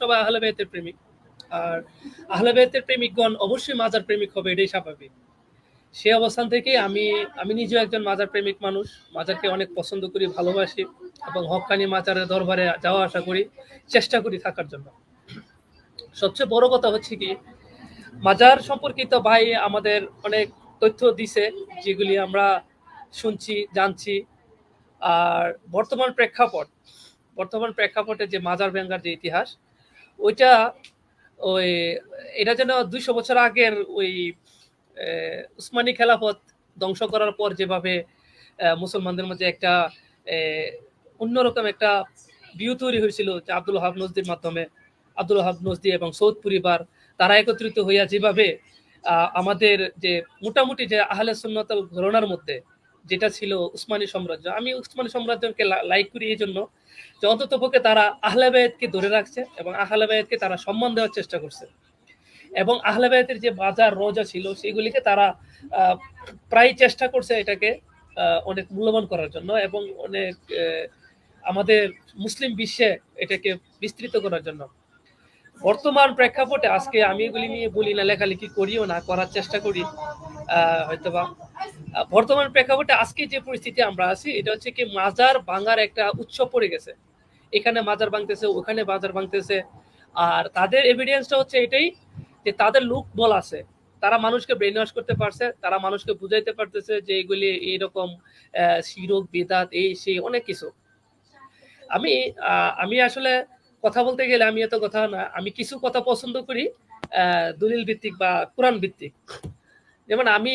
সবাই আহলে বেতের প্রেমিক। আর আহলে বেতের প্রেমিকগণ অবশ্যই মাজার প্রেমিক হবে, এটাই স্বাভাবিক। সে অবস্থান থেকে আমি আমি নিজেও একজন মাজার প্রেমিক মানুষ, মাজারকে অনেক পছন্দ করি, ভালোবাসি এবং হকানি মাজারের দরবারে যাওয়া আসা করি, চেষ্টা করি থাকার জন্য। সবচেয়ে বড় কথা হচ্ছে কি, মাজার সম্পর্কিত ভাই আমাদের অনেক তথ্য দিছে, যেগুলি আমরা শুনছি, জানছি। আর বর্তমান প্রেক্ষাপট, বর্তমান প্রেক্ষাপটে যে মাজার ভেঙ্গার যে ইতিহাস ওইটা ওই, এটা যেন দুইশো বছর আগের ওই উসমানী খেলাফত ধ্বংস করার পর যেভাবে মুসলমানদের মধ্যে একটা অন্যরকম একটা ভিউ তৈরি হয়েছিল যে আব্দুল হাব নজদির মাধ্যমে। আব্দুল হাব নজদি এবং সৌদ পরিবার, তারা একত্রিত হইয়া যেভাবে আমাদের যে মোটামুটি যে আহলে সুন্নতল ঘরনার মধ্যে যেটা ছিল উসমানী সাম্রাজ্য। আমি উসমানী সাম্রাজ্যকে লাইক করি এই জন্য যে অন্তত পক্ষে তারা আহলাবায়তকে ধরে রাখছে এবং আহলাবায়তকে তারা সম্মান দেওয়ার চেষ্টা করছে। এবং আহলাবায়তের যে বাজার, রোজা ছিল, সেগুলিকে তারা প্রায় চেষ্টা করছে এটাকে অনেক মূল্যবান করার জন্য এবং অনেক আমাদের মুসলিম বিশ্বে এটাকে বিস্তৃত করার জন্য। বর্তমান প্রেক্ষাপটে আজকে আমি এগুলি নিয়ে বলি না, লেখালেখি করিও না, করার চেষ্টা করি। হয়তোবা বর্তমান প্রেক্ষাপটে আজকে যে পরিস্থিতি আমরা আছি, এটা হচ্ছে কি মাজার ভাঙার একটা উৎসব পড়ে গেছে। এখানে মাজার ভাঙতেছে, ওখানে মাজার ভাঙতেছে। আর তাদের এভিডেন্সটা হচ্ছে এটাই যে তাদের লোক বল আছে। তারা মানুষকে ব্রেন ওয়াশ করতে পারছে, তারা মানুষকে বুঝাইতে পারতেছে যে এগুলি এইরকম শিরক, বেদাত, এই, সেই, অনেক কিছু। আমি আমি আসলে কথা বলতে গেলে আমি এত কথা না, আমি কিছু কথা পছন্দ করি দলিল ভিত্তিক বা কোরআন ভিত্তিক। যেমন আমি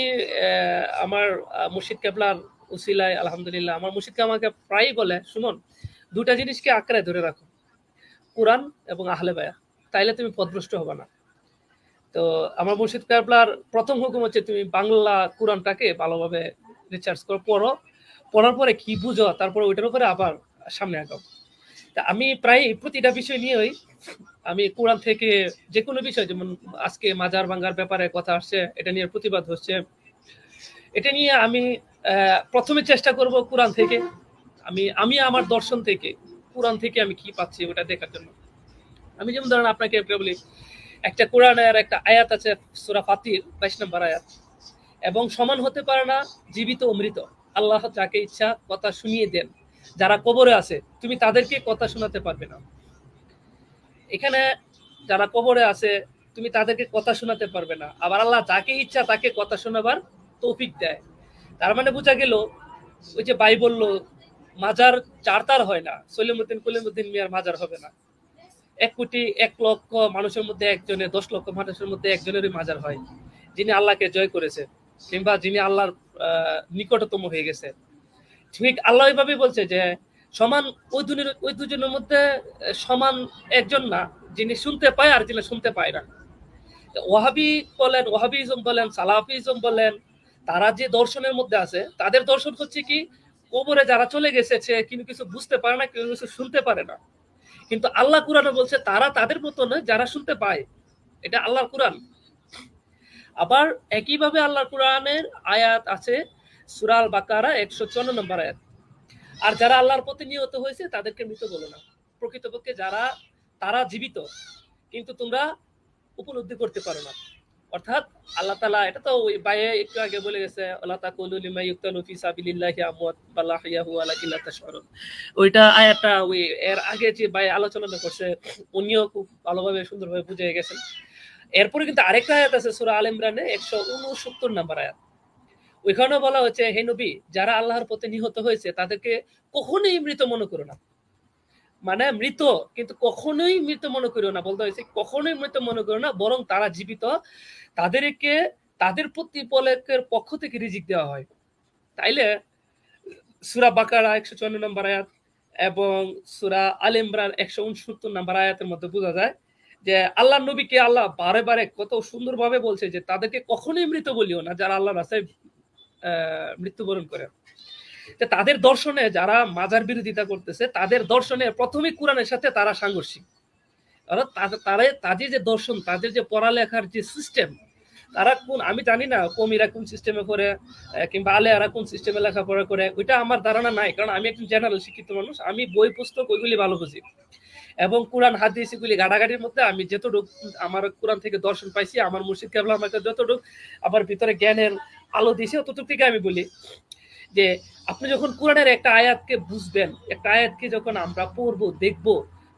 আমার মুর্শিদ কেবলার উসিলায়, আলহামদুলিল্লাহ, আমার মুর্শিদকে আমাকে প্রায়ই বলে, সুমন দুটা জিনিসকে আঁকড়ে ধরে রাখো, কোরআন এবং আহলে বায়া তাইলে তুমি পদভ্রষ্ট হবে না। তো আমার মুর্শিদ কেবলার প্রথম হুকুম হচ্ছে, তুমি বাংলা কোরআনটাকে ভালোভাবে রিচার্জ করো, পড়ো। পড়ার পরে কি বুঝো, তারপরে ওইটার উপরে আবার সামনে আগাও। তা আমি প্রায় প্রতিটা বিষয় নিয়েই, আমি কোরআন থেকে যে কোনো বিষয়, যেমন আজকে মাজার ভাঙ্গার ব্যাপারে কথা আসছে, এটা নিয়ে প্রতিবাদ হচ্ছে। এটা নিয়ে আমি প্রথমে চেষ্টা করব কোরআন থেকে। আমি আমি আমার দর্শন থেকে, কোরআন থেকে আমি কি পাচ্ছি ওটা দেখার জন্য। আমি যেমন ধরেন আপনাকে বলি, একটা কোরআনের একটা আয়াত আছে, সুরা ফাতির, বাইশ নম্বর আয়াত। এবং সমান হতে পারে না, জীবিত অমৃত আল্লাহ যাকে ইচ্ছা, কথা শুনিয়ে দেন। যারা কবরে আছে, তুমি তাদেরকে কথা শোনাতে পারবে না। এখানে যারা কবরে আছে, তুমি তাদেরকে কথা শোনাতে পারবে না। আবার আল্লাহ যাকে ইচ্ছা তাকে কথা শোনাবার তৌফিক দেয়। তার মানে বোঝা গেল, ওই যে ভাই বলল মাজার চারতার হয় না। সলিমুদ্দিন কলিমুদ্দিন মিয়ার মাজার হবে না। এক কোটি এক লক্ষ মানুষের মধ্যে একজনের, দশ লক্ষ মানুষের মধ্যে একজনেরই মাজার হয়। যিনি আল্লাহকে জয় করেছে, কিংবা যিনি আল্লাহর নিকটতম হয়ে গেছে। ঠিক আল্লাহ এইভাবে বলছে যে সমান ওই দুজনের ওই দুজনের মধ্যে সমান একজন না, যিনি শুনতে পায় আর যিনি শুনতে পায় না। ওয়াহাবি বলেন, ওয়াহাবিজম বলেন, সালাফিজম বলেন, তারা যে দর্শনের মধ্যে আছে, তাদের দর্শন হচ্ছে কি, কবরে যারা চলে গেছে কিন্তু কিছু বুঝতে পারে না কেউ কিছু শুনতে পারে না। কিন্তু আল্লাহ কোরআনে বলছে, তারা তাদের মতো নয়, যারা শুনতে পায়। এটা আল্লাহর কোরআন। আবার একইভাবে আল্লাহর কোরআনের আয়াত আছে সুরাল বাকারা একশো চুয়ান্ন নম্বর আয়াত। আর যারা আল্লাহর প্রতি নিহত হয়েছে, তাদেরকে মৃত বলো না। প্রকৃতপক্ষে যারা, তারা জীবিত, কিন্তু তোমরা উপলব্ধি করতে পারো না। অর্থাৎ আল্লাহ তালা এটা তো ওই বাইরে একটু আগে বলে গেছে, আল্লাহ তাকুলু লিমা ইউক্তালু ফি সাবিলিল্লাহি আমওয়াত বাল আহইয়াহু ওয়ালাকিন লা তাশউরুন ওইটা আয়াতটা ওই এর আগে যে ভাই আলোচনা করছে, উনিও খুব ভালোভাবে, সুন্দরভাবে বুঝে গেছেন। এরপরে কিন্তু আরেকটা আয়াত আছে সূরা আল ইমরানে 169 নাম্বার আয়াত। ওইখানেও বলা হচ্ছে হে নবী, যারা আল্লাহর পথে নিহত হয়েছে, তাদেরকে কখনোই মৃত মনে করো না। মানে মৃত, কিন্তু কখনোই মৃত মনে করো না। বলতে হয়েছে, কখনোই মৃত মনে করো না, বরং তারা জীবিত। তাদেরকে, তাদের প্রতিপলকের পক্ষ থেকে রিজিক দেওয়া হয়। তাইলে সুরা বাকারা একশো চুয়ান্ন নম্বর আয়াত এবং সুরা আল ইমরান একশো উনসত্তর নম্বর আয়াতের মধ্যে বোঝা যায় যে আল্লাহ নবীকে আল্লাহ বারে বারে কত সুন্দরভাবে বলছে যে তাদেরকে কখনোই মৃত বলিও না, যারা আল্লাহ রাস্তায় মৃত্যুবরণ করে। তো তাদের দর্শনে যারা মাজার বিরোধিতা করতেছে, তাদের দর্শনে প্রথমে কোরআনের সাথে তারা সাংঘর্ষিক। তারা তাদের যে দর্শন, তাদের যে পড়ালেখার যে সিস্টেম তারা কোন, আমি জানি না কমিরা কোন সিস্টেমে করে কিংবা আলেয়ারা কোন সিস্টেমে লেখাপড়া করে, ওইটা আমার ধারণা নাই। কারণ আমি একজন জেনারেল শিক্ষিত মানুষ, আমি বই পুস্তক ওইগুলি ভালো বুঝি। এবং কোরআন, হাদিস এগুলি গাড়াগাড়ির মধ্যে আমি যতটুকু আমার কোরআন থেকে দর্শন পাইছি, আমার মুর্শিদ কেবলা আমাকে যতটুকু আমার ভিতরে জ্ঞানের আলো দিয়েছে ততটুকু থেকে আমি বলি যে, আপনি যখন কোরআনের একটা আয়াতকে বুঝবেন, একটা আয়াতকে যখন আমরা পড়ব, দেখব,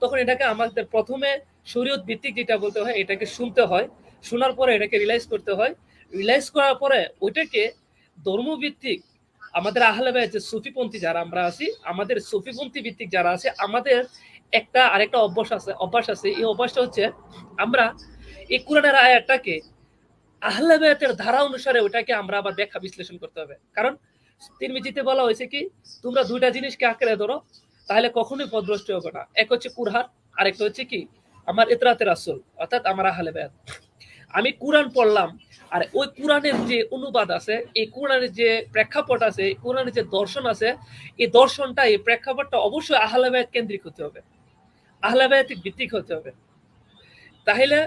তখন এটাকে আমাদের প্রথমে শরীয়ত ভিত্তিক যেটা বলতে হয়, এটাকে শুনতে হয়, শোনার পরে এটাকে রিলাইজ করতে হয় রিলাইজ করার পরে ওইটাকে ধর্মভিত্তিক আমাদের আহলে যে সুফিপন্থী যারা আমরা আছি, আমাদের সুফিপন্থী ভিত্তিক যারা আছে, আমাদের একটা আরেকটা অভ্যাস আছে অভ্যাস আছে। এই অভ্যাসটা হচ্ছে আমরা এই কোরআনের আয়াতটাকে আহলে বাইতের ধারা অনুসারে ওটাকে আমরা আবার ব্যাখ্যা বিশ্লেষণ করতে হবে। কারণ তিরমিজিতে বলা হয়েছে কি, তোমরা দুইটা জিনিসকে আঁকড়ে ধরো, তাহলে কখনোই পদভ্রষ্ট হবে না। এক হচ্ছে কুরহান আর একটা হচ্ছে কি, আমার ইতরাতে রাসুল, অর্থাৎ আমার আহলে বায়াত আমি কোরআন পড়লাম, আর ওই কোরআনের যে অনুবাদ আছে, এই কোরআনের যে প্রেক্ষাপট আছে কোরআনের যে দর্শন আছে, এই দর্শনটা, এই প্রেক্ষাপটটা অবশ্যই আহলে বায়াত কেন্দ্রিক হতে হবে। আহলে বায়াতিক ভিত্তিক হতে হবে। তাহলে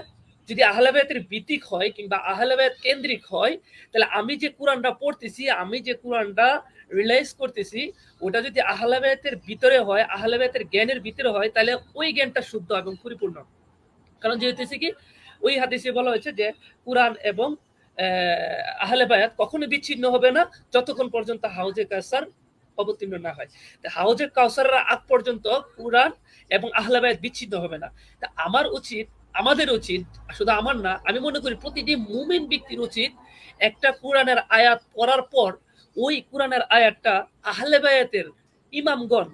যদি আহলে বায়াতের ভিত্তিক হয় কিংবা আহলে বায়াত কেন্দ্রিক হয়, তাহলে আমি যে কোরআনটা পড়তেছি, আমি যে কোরআনটা রিলাইজ করতেছি, ওটা যদি আহলাবায়াতের ভিতরে হয়, আহলাবায়াতের জ্ঞানের ভিতরে হয়, তাহলে ওই জ্ঞানটা শুদ্ধ এবং পরিপূর্ণ। কারণ যেহেতু কি, ওই হাদিসে বলা হয়েছে যে কোরআন এবং আহলেবায়াত কখনো বিচ্ছিন্ন হবে না, যতক্ষণ পর্যন্ত হাউজে কাসার অবতীর্ণ না হয়। হাউজে কাউসারের আগ পর্যন্ত কোরআন এবং আহলাবায়াত বিচ্ছিন্ন হবে না। তা আমার উচিত, আমাদের উচিত, শুধু আমার না, আমি মনে করি প্রতিটি মুমিন ব্যক্তির উচিত একটা কোরআনের আয়াত পড়ার পর ওই কোরআনের আয়াতটা আহলে বায়াতের ইমামগণ,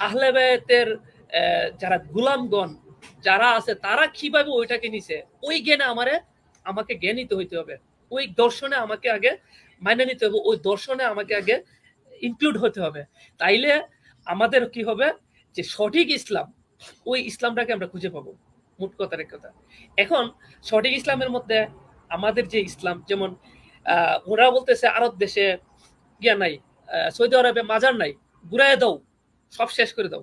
আহলে বায়াতের যারা গুলামগণ, যারা আছে, তারা কীভাবে ওইটাকে নিছে? ওই জ্ঞানে আমারে, আমাকে জ্ঞানিত হইতে হবে। ওই দর্শনে আমাকে আগে মাইনে নিতে হবে। ওই দর্শনে আমাকে আগে ইনক্লুড হতে হবে। তাইলে আমাদের কি হবে? যে সঠিক ইসলাম, ওই ইসলামটাকে আমরা খুঁজে পাবো। মোট কথার এক কথা। এখন সঠিক ইসলামের মধ্যে আমাদের যে ইসলাম, যেমন ওরা বলতেছে আরব দেশে ইয়া নাই সৌদি আরবে মাজার নাই ঘুরাই দাও, সব শেষ করে দাও।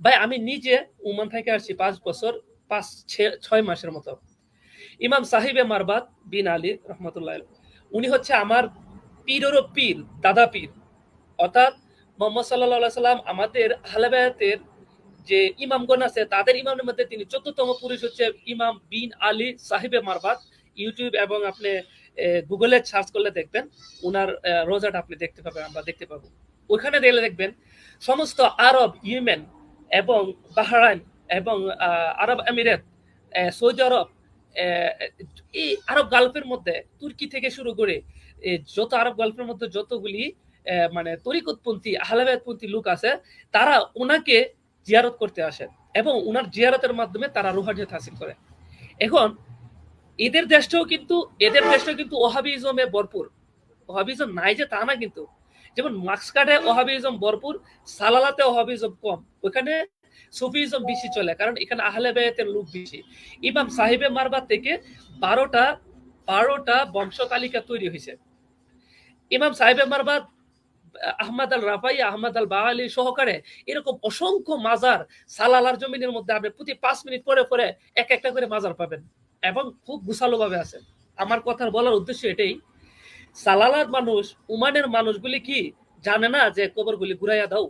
ভাই, আমি নিজে উমান থেকে আসছি পাঁচ বছর, পাঁচ, ছয় মাসের মতো। ইমাম সাহিবে মারবাদ বিন আলী রহমতুল্লাহ উনি হচ্ছে আমার পীরেরও পীর, দাদা পীর। অর্থাৎ মোহাম্মদ সাল্লাহ সাল্লাম আমাদের হালাবায়াতের যে ইমামগণ আছে, তাদের ইমামের মধ্যে তিনি চোদ্দতম পুরুষ হচ্ছে ইমাম বিন আলী সাহিবে মারবাদ ইউটিউব এবং আপনি গুগলে সার্চ করলে দেখবেন ওনার রোজাটা আপনি দেখতে পাবেন, আমরা দেখতে পাবো। ওইখানে দেখলে দেখবেন, সমস্ত আরব ইউমেন এবং বাহরাইন এবং আরব আমিরাত সৌদি আরব এই আরব গালফের মধ্যে তুর্কি থেকে শুরু করে যত আরব গালফের মধ্যে যতগুলি মানে তরিকতপন্থী আহলাবাদপন্থী লোক আছে, তারা ওনাকে জিয়ারত করতে আসে এবং ওনার জিয়ারতের মাধ্যমে তারা রুহানিয়ত হাসিল করে। এখন, এদের দেশটাও কিন্তু, এদের দেশটাও কিন্তু ওহাবিজমে ভরপুর। ওহাবিজম নাই যে তা না কিন্তু। যেমন মাস্কাটে ওহাবিজম ভরপুর, সালালাতে ওহাবিজম কম। ওখানে সুফিজম বেশি চলে, কারণ এখানে আহলে বেয়েতের লোক বেশি। ইমাম সাহেবে মারবার থেকে বারোটা বারোটা বংশ তালিকা তৈরি হয়েছে। ইমাম সাহেবে মারবাদ আহমদ আল রাফাই, আহমদ আল বাহালি সহকারে এরকম অসংখ্য মাজার সালালার জমিনের মধ্যে আপনি প্রতি পাঁচ মিনিট পরে পরে এক একটা করে মাজার পাবেন এবং খুব গুছালো ভাবে আছে। আমার কথার বলার উদ্দেশ্য এটাই সালালার মানুষ, উমানের মানুষগুলি কি জানে না যে কবরগুলি ঘুরাইয়া দাও?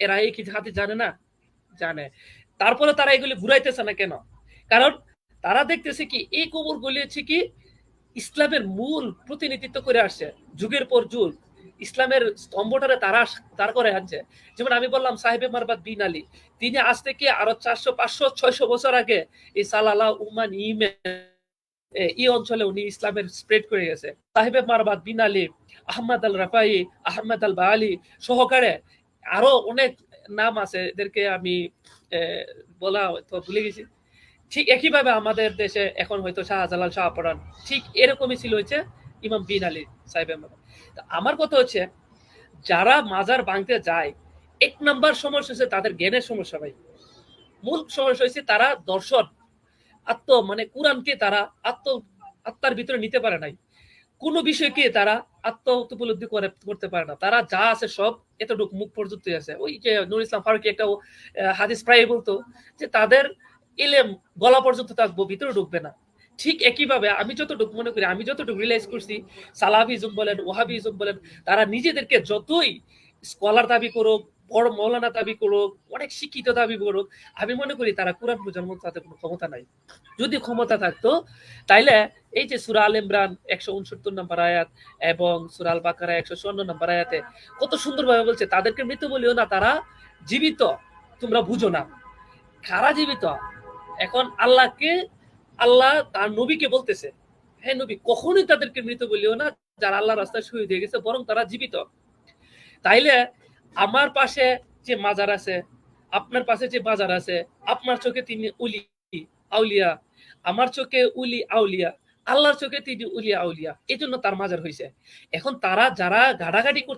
এরা এই কি হাতে জানে না? জানে। তারপরে তারা এগুলি ঘুরাইতেছে না কেন? কারণ তারা দেখতেছে কি, এই কবরগুলি হচ্ছে কি ইসলামের মূল প্রতিনিধিত্ব করে আসছে। যুগের পর যুগ ইসলামের স্তম্ভটারে তারা তার করে আনছে। যেমন আমি বললাম, সাহেবে মারবাদ বিন আলী। তিনি আজ থেকে আরও চারশো, পাঁচশো, ছয়শো বছর আগে এই সালালা উমান ইমে এই অঞ্চলে উনি ইসলামের স্প্রেড করে গেছে। সাহেবে মারবাদ বিন আলী, আহমদ আল রাফাই, আহমদ আল বাহালি সহকারে আরও অনেক নাম আছে। এদেরকে আমি বলা তো ভুলে গেছি। ঠিক একইভাবে আমাদের দেশে এখন হয়তো শাহজালাল শাহপরান ঠিক এরকমই ছিল হচ্ছে ইমাম বিন আলী সাহেব আমার কথা হচ্ছে, যারা মাজার ভাঙতে যায়, এক নাম্বার সমস্যা হচ্ছে তাদের জ্ঞানের সমস্যা ভাই। মূল সমস্যা হচ্ছে তারা দর্শন, আত্ম মানে কোরআনকে তারা আত্ম, আত্মার ভিতরে নিতে পারে নাই। কোন বিষয়কে তারা আত্ম উপলব্ধি করে, করতে পারে না। তারা যা আছে সব এতটুকু মুখ পর্যন্ত আছে। ওই যে নুর ইসলাম ফারুকি একটা হাদিস প্রায় বলতো যে তাদের এলেম গলা পর্যন্ত থাকব ভিতরে ঢুকবে না। ঠিক একইভাবে আমি যতটুকু মনে করি, আমি যতটুকু রিয়েলাইজ করছি, সালাফিজম বলেন ওহাবিজম বলেন, তারা নিজেদেরকে যতই স্কলার দাবি করুক, বড় মৌলানা দাবি করুক, অনেক শিক্ষিত দাবি করুক, আমি মনে করি তারা কোরআন মতো তাদের কোনো ক্ষমতা নাই। যদি ক্ষমতা থাকতো, তাইলে এই যে সুরা আল ইমরান একশো উনসত্তর নম্বর আয়াত এবং সুরা আল বাকারা একশো চুয়ান্ন নম্বর আয়াতে কত সুন্দরভাবে বলছে, তাদেরকে মৃত বলিও না, তারা জীবিত, তোমরা বুঝো না। কারা জীবিত? এখন আল্লাহকে আল্লাহ তার নবীকে বলতেছে হ্যাঁ নবী, কখনোই তাদেরকে মৃত বলিও না, যারা আল্লাহ রাস্তায় শহীদ হয়ে গেছে, বরং তারা জীবিত। তাইলে আমার পাশে যে মাজার আছে, আপনার পাশে যে বাজার আছে, আপনার চোখে তিনি উলি, আউলিয়া। আমার চোখে উলি, আউলিয়া। আল্লাহর চোখে তিনি উলিয়া আউলিয়া। এই জন্য তার মাজার হয়েছে এখন তারা যারা গাড়াগাড়ি করতে